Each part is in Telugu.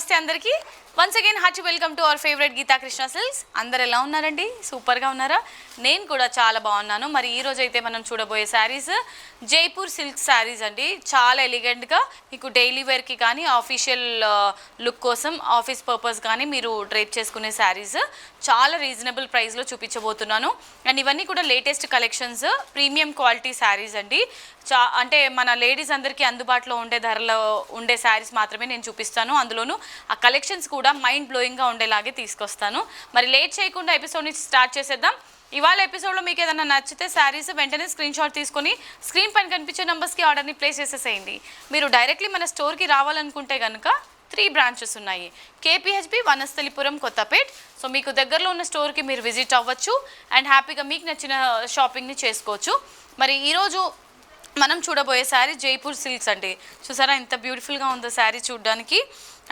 नमस्ते अंदर की। To welcome to our favourite Geetha Krishna silks. అందరు ఎలా ఉన్నారండి? సూపర్గా ఉన్నారా? నేను కూడా చాలా బాగున్నాను. మరి ఈ రోజు అయితే మనం చూడబోయే శారీస్ జైపూర్ సిల్క్ శారీస్ అండి. చాలా ఎలిగెంట్గా మీకు డైలీ వేర్కి కానీ ఆఫీషియల్ లుక్ కోసం ఆఫీస్ పర్పస్ కానీ మీరు డ్రేప్ చేసుకునే శారీస్. చాలా రీజనబుల్ ప్రైస్లో చూపించబోతున్నాను. అండ్ ఇవన్నీ కూడా latest collections premium quality saris అండి. చా అంటే మన లేడీస్ అందరికీ అందుబాటులో ఉండే ధరలో ఉండే శారీస్ మాత్రమే నేను చూపిస్తాను. అందులోనూ ఆ కలెక్షన్స్ కూడా మైండ్ బ్లోయింగ్గా ఉండేలాగే తీసుకొస్తాను. మరి లేట్ చేయకుండా ఎపిసోడ్ని స్టార్ట్ చేసేద్దాం. ఇవాళ ఎపిసోడ్లో మీకు ఏదైనా నచ్చితే శారీస్ వెంటనే స్క్రీన్ షాట్ తీసుకొని స్క్రీన్ పైన కనిపించే నెంబర్స్కి ఆర్డర్ని ప్లేస్ చేసేసేయండి. మీరు డైరెక్ట్లీ మన స్టోర్కి రావాలనుకుంటే కనుక త్రీ బ్రాంచెస్ ఉన్నాయి. కేపీహెచ్బి వనస్థలిపురం కొత్తపేట్ సో మీకు దగ్గరలో ఉన్న స్టోర్కి మీరు విజిట్ అవ్వచ్చు అండ్ హ్యాపీగా మీకు నచ్చిన uh, షాపింగ్ని చేసుకోవచ్చు. మరి ఈరోజు మనం చూడబోయే శారీ జైపూర్ సిల్క్స్ అండి. చూసారా? ఎంత బ్యూటిఫుల్గా ఉందో శారీ చూడడానికి.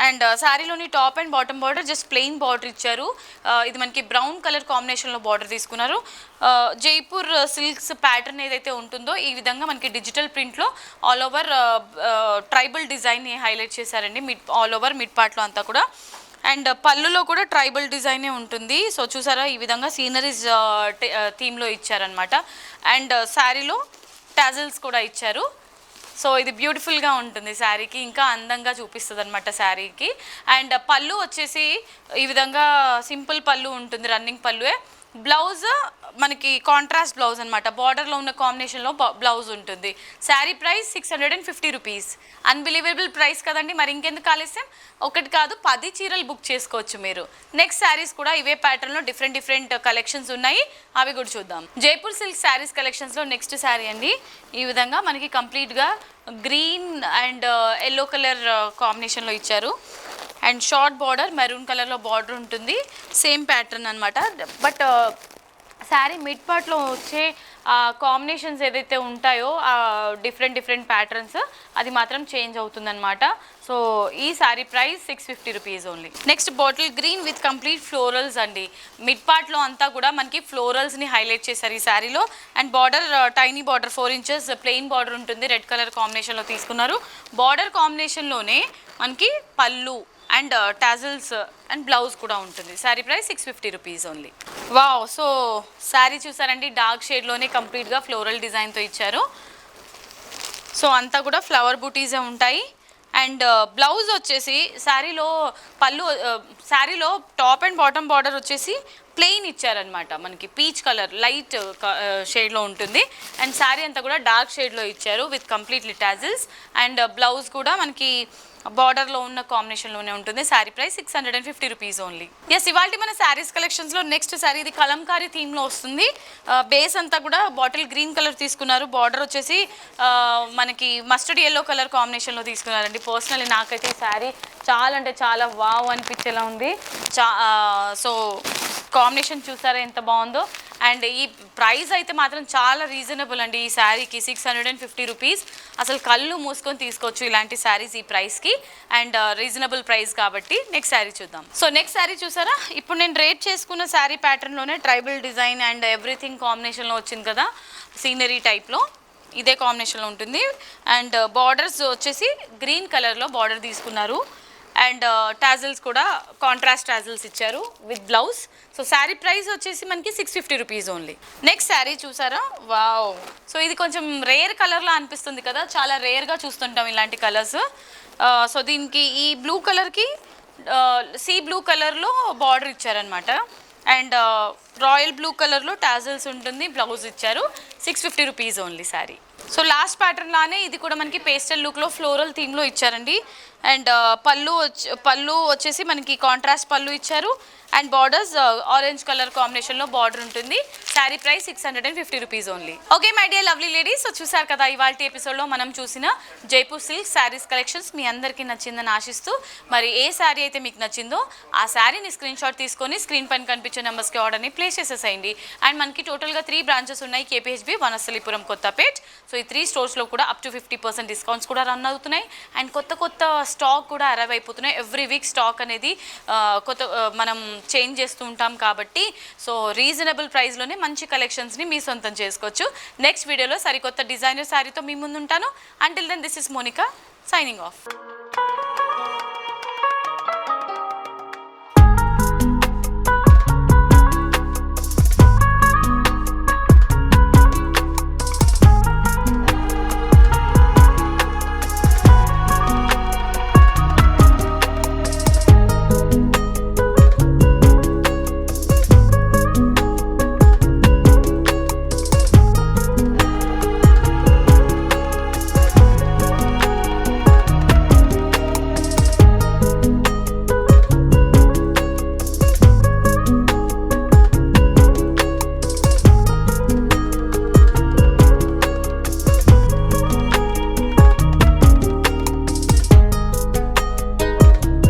And uh, శారీలోని top and bottom border just plain border ఇచ్చారు. Uh, ఇది మనకి బ్రౌన్ కలర్ కాంబినేషన్లో బార్డర్ తీసుకున్నారు. Uh, జైపూర్ సిల్క్స్ ప్యాటర్న్ ఏదైతే ఉంటుందో ఈ విధంగా మనకి డిజిటల్ ప్రింట్లో ఆల్ ఓవర్ ట్రైబల్ డిజైన్ని హైలైట్ చేశారండి. మిడ్ ఆల్ ఓవర్ మిడ్ పార్ట్లో అంతా కూడా. అండ్ పళ్ళులో కూడా ట్రైబల్ డిజైనే ఉంటుంది. సో చూసారా ఈ విధంగా సీనరీస్ థీమ్లో ఇచ్చారనమాట అండ్ శారీలో టాజిల్స్ కూడా ఇచ్చారు. సో ఇది బ్యూటిఫుల్గా ఉంటుంది శారీకి ఇంకా అందంగా చూపిస్తుంది అనమాట శారీకి. అండ్ పళ్ళు వచ్చేసి ఈ విధంగా సింపుల్ పళ్ళు ఉంటుంది రన్నింగ్ పళ్ళువే. బ్లౌజ్ మనకి కాంట్రాస్ట్ బ్లౌజ్ అనమాట బార్డర్లో ఉన్న కాంబినేషన్లో బ్లౌజ్ ఉంటుంది. Sari price six hundred and fifty rupees unbelievable price కదండి. మరి ఇంకెందుకు ఆలస్యం? ఒకటి కాదు పది చీరలు బుక్ చేసుకోవచ్చు మీరు. నెక్స్ట్ శారీస్ కూడా ఇవే ప్యాటర్న్లో డిఫరెంట్ డిఫరెంట్ కలెక్షన్స్ ఉన్నాయి. అవి కూడా చూద్దాం. జైపూర్ సిల్క్ శారీస్ కలెక్షన్స్లో నెక్స్ట్ శారీ అండి. ఈ విధంగా మనకి కంప్లీట్గా గ్రీన్ అండ్ ఎల్లో కలర్ కాంబినేషన్లో ఇచ్చారు. అండ్ షార్ట్ బార్డర్ మెరూన్ కలర్లో బార్డర్ ఉంటుంది. సేమ్ ప్యాటర్న్ అనమాట బట్ శారీ మిడ్ పార్ట్లో వచ్చే కాంబినేషన్స్ ఏదైతే ఉంటాయో డిఫరెంట్ డిఫరెంట్ ప్యాటర్న్స్ అది మాత్రం చేంజ్ అవుతుందన్నమాట. సో ఈ sari price six fifty rupees only. Next bottle green with complete florals అండి. మిడ్ పార్ట్లో అంతా కూడా మనకి ఫ్లోరల్స్ని హైలైట్ చేశారు ఈ శారీలో. And border tiny border four inches plain border ఉంటుంది. రెడ్ కలర్ కాంబినేషన్లో తీసుకున్నారు. బార్డర్ కాంబినేషన్లోనే మనకి పళ్ళు అండ్ టాజల్స్ అండ్ బ్లౌజ్ కూడా ఉంటుంది. Sari price six fifty rupees only wow so sari చూసారండి డార్క్ షేడ్లోనే కంప్లీట్గా ఫ్లోరల్ డిజైన్తో ఇచ్చారు. సో అంతా కూడా ఫ్లవర్ బూటీసే ఉంటాయి. అండ్ uh, బ్లౌజ్ వచ్చేసి శారీలో పళ్ళు శారీలో టాప్ అండ్ బాటమ్ బార్డర్ వచ్చేసి ప్లెయిన్ ఇచ్చారనమాట మనకి పీచ్ కలర్ లైట్ షేడ్లో ఉంటుంది. అండ్ శారీ అంతా కూడా డార్క్ షేడ్లో ఇచ్చారు with completely tassels. And blouse కూడా మనకి బార్డర్లో ఉన్న కాంబినేషన్లోనే ఉంటుంది. Sari price six hundred and fifty rupees only. Yes ఇవాళ మన శారీస్ కలెక్షన్స్లో నెక్స్ట్ శారీ ఇది కలంకారీ థీమ్లో వస్తుంది. బేస్ అంతా కూడా బాటిల్ గ్రీన్ కలర్ తీసుకున్నారు. బార్డర్ వచ్చేసి మనకి మస్టర్డ్ ఎల్లో కలర్ కాంబినేషన్లో తీసుకున్నారండి. పర్సనల్లీ నాకైతే ఈ శారీ చాలా అంటే చాలా వావ్ అనిపించేలా ఉంది. చా సో కాంబినేషన్ చూసారా ఎంత బాగుందో. అండ్ ఈ ప్రైస్ అయితే మాత్రం చాలా రీజనబుల్ అండి ఈ శారీకి. Six hundred and fifty rupees. అసలు కళ్ళు మూసుకొని తీసుకోవచ్చు ఇలాంటి శారీస్ ఈ ప్రైస్కి. అండ్ రీజనబుల్ ప్రైస్ కాబట్టి నెక్స్ట్ శారీ చూద్దాం. సో నెక్స్ట్ శారీ చూసారా? ఇప్పుడు నేను రేట్ చేసుకున్న శారీ ప్యాటర్న్లోనే ట్రైబల్ డిజైన్ అండ్ ఎవ్రీథింగ్ కాంబినేషన్లో వచ్చింది కదా సీనరీ టైప్లో. ఇదే కాంబినేషన్లో ఉంటుంది. అండ్ బార్డర్స్ వచ్చేసి గ్రీన్ కలర్లో బార్డర్ తీసుకున్నారు. అండ్ టాజిల్స్ కూడా కాంట్రాస్ట్ టాజిల్స్ ఇచ్చారు with blouse. So sari price వచ్చేసి మనకి six fifty rupees only next sari చూసారా? వావ్ సో ఇది కొంచెం రేర్ కలర్లా అనిపిస్తుంది కదా. చాలా రేర్గా చూస్తుంటాం ఇలాంటి కలర్స్ సో దీనికి ఈ బ్లూ కలర్కి సీ బ్లూ కలర్లో బార్డర్ ఇచ్చారనమాట అండ్ రాయల్ బ్లూ కలర్లో టాజల్స్ ఉంటుంది బ్లౌజ్ ఇచ్చారు. Six fifty rupees only sari. So last pattern లానే ఇది కూడా మనకి పేస్టల్ లుక్లో ఫ్లోరల్ థీమ్లో ఇచ్చారండి. అండ్ uh, పళ్ళు వచ్చి పళ్ళు వచ్చేసి మనకి కాంట్రాస్ట్ పళ్ళు ఇచ్చారు. అండ్ బార్డర్స్ ఆరెంజ్ కలర్ కాంబినేషన్లో బార్డర్ ఉంటుంది. Sari price six hundred and fifty rupees only okay my dear lovely ladies so చూసారు కదా ఇవాళ ఎపిసోడ్లో మనం చూసిన జైపూర్ సిల్క్ శారీస్ కలెక్షన్స్ మీ అందరికీ నచ్చిందని ఆశిస్తూ మరి ఏ శారీ అయితే మీకు నచ్చిందో ఆ శారీని స్క్రీన్ షాట్ తీసుకొని స్క్రీన్ పైన కనిపించే నెంబర్స్కి ఆర్డర్ని ప్లేస్ చేసేసేయండి. అండ్ మనకి టోటల్గా త్రీ బ్రాంచెస్ ఉన్నాయి కేపీహెచ్బి వనస్థలిపురం కొత్తపేట్ సో ఈ త్రీ స్టోర్స్లో కూడా up to fifty percent discounts కూడా రన్ అవుతున్నాయి. అండ్ కొత్త కొత్త స్టాక్ కూడా అరైవ్ అయిపోతున్నాయి. ఎవ్రీ వీక్ స్టాక్ అనేది కొత్త మనం చేంజ్ చేస్తూ ఉంటాం కాబట్టి సో రీజనబుల్ ప్రైస్లోనే మంచి కలెక్షన్స్ని మీ సొంతం చేసుకోవచ్చు. నెక్స్ట్ వీడియోలో సరికొత్త డిజైనర్ శారీతో మీ ముందు ఉంటాను until then this is Monica signing off